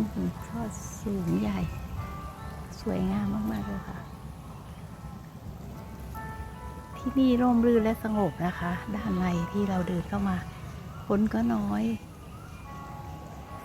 องค์หลวงพ่อสูงใหญ่ สวยงามมาก ๆ เลยค่ะ ที่นี่ร่มรื่นและสงบนะคะ ด้านในที่เราเดินเข้ามา คนก็น้อย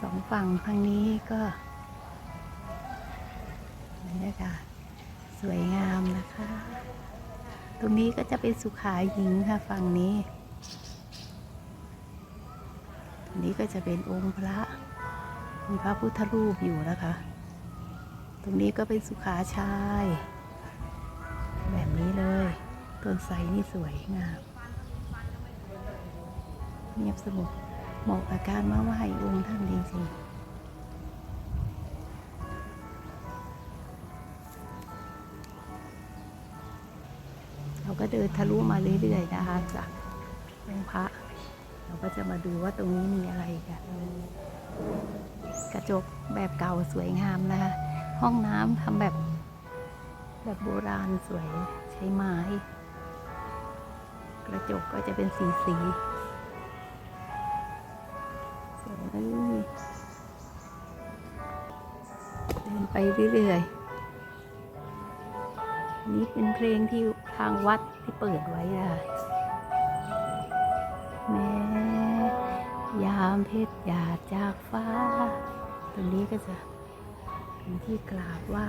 สองฝั่งทางนี้ก็บรรยากาศสวยงามนะคะ ตรงนี้ก็จะเป็นสุขาหญิงค่ะฝั่งนี้ ตรงนี้ก็จะเป็นองค์พระ มีพระพุทธรูปอยู่นะคะ ตรงนี้ก็เป็นสุขาชาย แบบนี้เลย ต้นไทรนี่สวยงาม เงียบสงบเหมาะกับการมาไหว้องค์ท่านจริงๆเราก็เดินทะลุมาเรื่อยๆนะคะจากองค์พระ เราก็จะมาดูว่าตรงนี้มีอะไรกัน กระจกแบบเก่าสวยงามนะคะ ห้องน้ำทำแบบ แบบโบราณสวยใช้ไม้ กระจกก็จะเป็นสีสีสวยเลยเดินไปเรื่อยๆอันนี้เป็นเพลงที่ทางวัดที่เปิดไว้อะแม้ ยามเพชรหยาดจากฟ้า ตรงนี้ก็จะเป็นที่กราบไหว้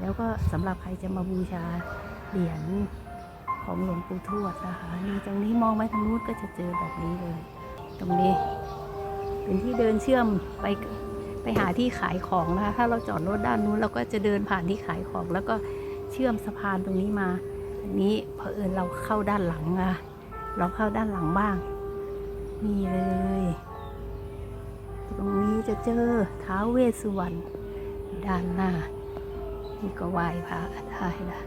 แล้วก็สำหรับใครจะมาบูชาเหรียญของหลวงปู่ทวดนะคะนี่ตรงนี้มองไปทางนู้นก็จะเจอแบบนี้เลย ตรงนี้ เป็นที่เดินเชื่อมไปไปหาที่ขายของนะคะ ถ้าเราจอดรถด้านนู้นเราก็จะเดินผ่านที่ขายของ แล้วก็เชื่อมสะพานตรงนี้มา อันนี้เผอิญเราเข้าด้านหลังอะเราเข้าด้านหลังบ้าง นี่เลย ตรงนี้จะเจอท้าวเวสสุวรรณด้านหน้า นี่ก็ไหว้พระได้นะ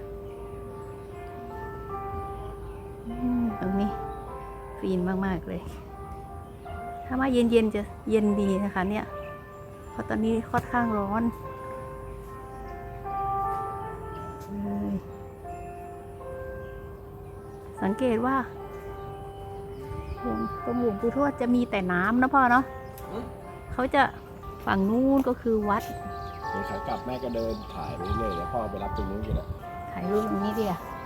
ตรงนี้ฟีนมากๆเลย ถ้ามาเย็นๆจะเย็นดีนะคะเนี่ย เพราะตอนนี้ค่อนข้างร้อนสังเกตว่า วงตรงหลวงปู่ทวดจะมีแต่น้ำนะพ่อเนาะอืมเขาจะฝั่งนู้นก็คือวัดเดี๋ยวขากลับแม่ก็เดินถ่ายไปเรื่อยๆเดี๋ยวพ่อไปรับตรงนู้นกันแหละถ่ายรูปตรงนี้เดียวอ๋อ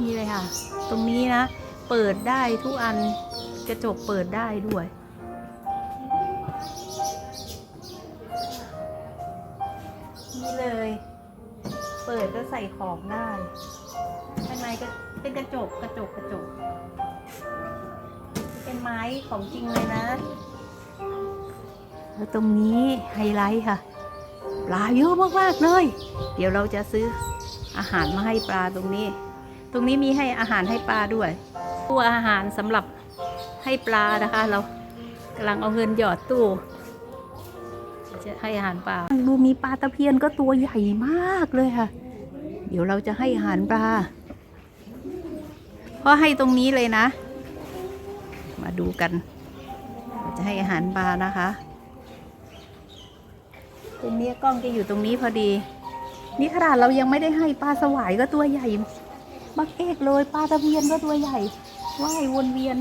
นี่เลยค่ะ ตรงนี้นะ เปิดได้ทุกอันกระจกเปิดได้ด้วย นี่เลย เปิดก็ใส่ของได้ข้างในก็เป็นกระจกกระจกกระจก เป็นไม้ของจริงเลยนะ แล้วตรงนี้ไฮไลท์ค่ะ ปลาเยอะมากๆเลย เดี๋ยวเราจะซื้ออาหารมาให้ปลาตรงนี้ รงนี้มีให้อาหารให้ปลาด้วยตู้อาหารสำหรับให้ปลานะคะ เรากำลังเอาเงินหยอดตู้ จะให้อาหารปลาดูมีปลาตะเพียนก็ตัวใหญ่มากเลยค่ะ เดี๋ยวเราจะให้อาหารปลาเพราะให้ตรงนี้เลยนะ มาดูกันเราจะให้อาหารปลานะคะ ตรงนี้กล้องจะอยู่ตรงนี้พอดีนี่ขนาดเรายังไม่ได้ให้ปลาสวายก็ตัวใหญ่ บักเอกเลยปลาตะเพียนก็ตัวใหญ่ว่ายวนเวียน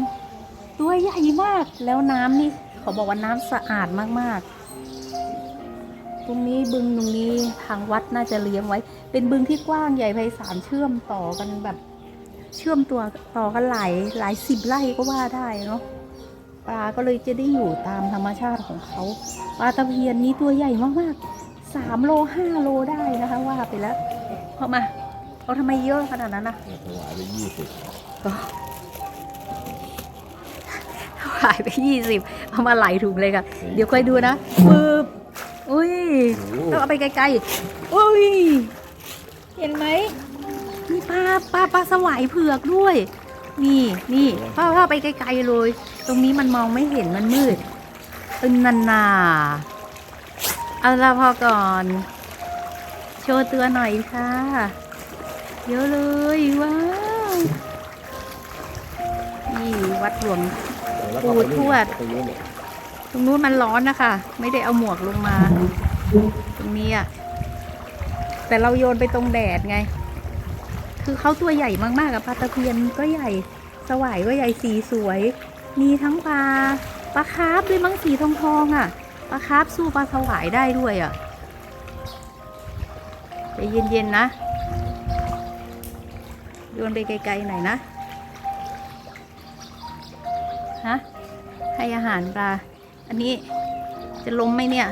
ตัวใหญ่มากแล้วน้ำนี่เขาบอกว่าน้ำสะอาดมากๆ ตรงนี้บึงตรงนี้ทางวัดน่าจะเลี้ยงไว้ เป็นบึงที่กว้างใหญ่ไพศาลเชื่อมต่อกันแบบ เชื่อมตัวต่อกันหลายหลายสิบไร่ก็ว่าได้เนาะปลาก็เลยจะได้อยู่ตามธรรมชาติของเขาปลาตะเพียนนี้ตัวใหญ่มากๆสามโลห้าโลได้นะคะว่าไปแล้วพอมา เอาทำไมเยอะขนาดนั้นนะถวายไปยี่สิบก็ขายไปยี่สิบเอามาหลายถุงเลยค่ะ เดี๋ยวค่อยดูนะปึ๊บอุ้ยต้องเอาไปไกลๆอุ้ย เห็นไหมมีปลาปลาปลาสวายเผือกด้วย นี่นี่พ่อพ่อไปไกลๆเลย ตรงนี้มันมองไม่เห็นมันมืดเอินนันนาเอาละพอก่อน โชว์ตัวหน่อยค่ะ เยอะเลยว้าว นี่วัดหลวงปูทวดตรงนู้นเนี่ยตรงนู้นมันร้อนนะคะ ไม่ได้เอาหมวกลงมา ตรงนี้อะ แต่เราโยนไปตรงแดดไง คือเขาตัวใหญ่มากๆอะปลาตะเพียนก็ใหญ่ สวายก็ใหญ่สีสวย มีทั้งปลาปลาคาร์ฟด้วยมั้งสีทองทองๆอะปลาคาร์ฟสู้ปลาสวายได้ด้วยอะใจเย็นๆนะ โยนไปไกลๆหน่อยนะฮะให้อาหารปลา อันนี้จะล้มไหมเนี่ย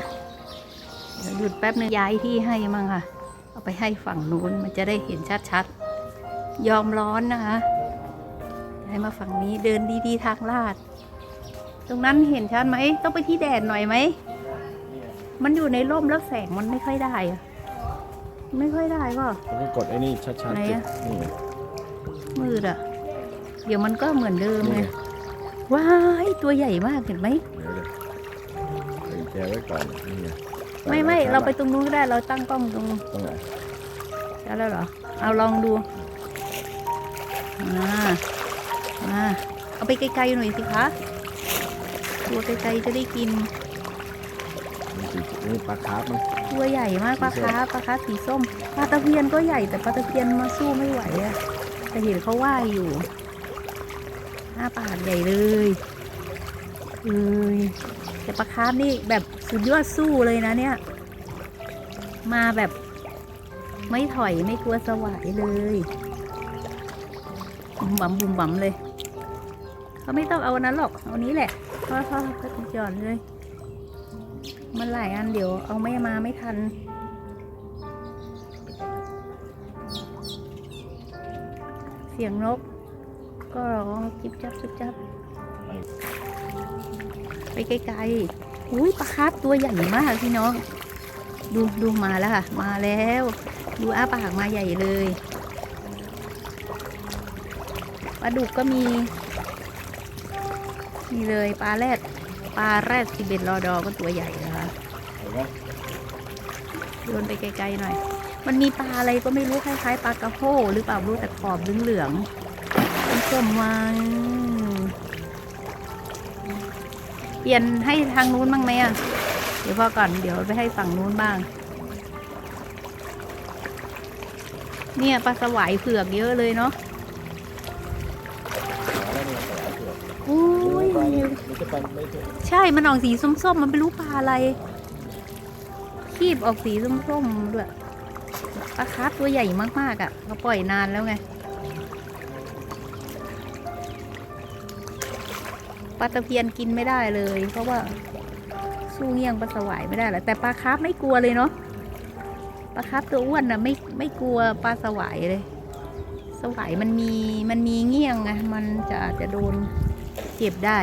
เดี๋ยวหยุดแป๊บนึงย้ายที่ให้มั่งค่ะ เอาไปให้ฝั่งนู้นมันจะได้เห็นชัดๆ ยอมร้อนนะคะย้ายมาฝั่งนี้เดินดีๆทางลาด ตรงนั้นเห็นชัดไหม ต้องไปที่แดดหน่อยไหม มันอยู่ในร่มแล้วแสงมันไม่ค่อยได้อะไม่ค่อยได้ป่ะแล้วก็กดไอ้นี่ชัดไหนๆสิอะนี่ไง มืดอะเดี๋ยวมันก็เหมือนเดิมนี่ไงไงว้ายตัวใหญ่มากเห็นไหมเดี๋ยวเดี๋ยวใส่แกไว้ก่อนนี่ไงไม่ไม่เราไปตรงนู้นก็ได้เราตั้งกล้องตรงตรงไหนได้แล้วเหรอ เอาลองดูมามาเอาไปไกลๆหน่อยสิคะตัวไกลๆจะได้กินนี่สินี่ปลาคาร์ฟมั้งตัวใหญ่มากปลาคาร์ฟปลาคาร์ฟสีส้มปลาตะเพียนก็ใหญ่แต่ปลาตะเพียนมาสู้ไม่ไหวอะ แต่เห็นเขาว่ายอยู่ หน้าปากใหญ่เลยเอ้ยแต่ปลาคาร์ฟนี่แบบสุดยอดสู้เลยนะเนี่ย มาแบบไม่ถอยไม่กลัวสวายเลยบุ่มบั่มบุ่มบั่มเลย เขาไม่ต้องเอานั้นหรอก เอานี้แหละพ่อพ่อก็จอดเลย มันหลายอันเดี๋ยวเอาไม่มาไม่ทัน เสียงนก ก็ร้องจิบจับจิบจับไปไกลๆอุ้ยปลาคาร์ฟตัวใหญ่มากพี่น้อง ดูดูมาแล้วค่ะ มาแล้ว ดูอ้าปากมาใหญ่เลยปลาดุกก็มีนี่เลยปลาแรดปลาแรดสิเบ็ดรอดอก็ตัวใหญ่นะคะเห็นไหมโยนไปไกลๆหน่อย มันมีปลาอะไรก็ไม่รู้คล้ายๆปลากระโฮหรือเปล่าไม่รู้แต่ขอบเหลืองๆส้มๆมาเปลี่ยนให้ทางนู้นบ้างไหมอะ เดี๋ยวพอก่อนเดี๋ยวไปให้ฝั่งนู้นบ้าง เนี่ยปลาสวายเผือกเยอะเลยเนาะอ๋อแล้วเนี่ยสวายเผือกอุ้ยมันจะเป็นไม่ใช่ใช่มันออกสีส้มๆ มันไม่รู้ปลาอะไร คีบออกสีส้มๆด้วย ปลาคาร์ฟตัวใหญ่มากๆอะ่ะเขาปล่อยนานแล้วไงปลาตะเพียนกินไม่ได้เลย เพราะว่าสู้เงี้ยงปลาสวายไม่ได้แหละแต่ปลาคาร์ฟไม่กลัวเลยเนาะปลาคาร์ฟตัวอ้วนน่ะไม่ไม่กลัวปลาสวายเลย สวายมันมีมันมีเงี้ยงไงมันจะจะโดนเจ็บได้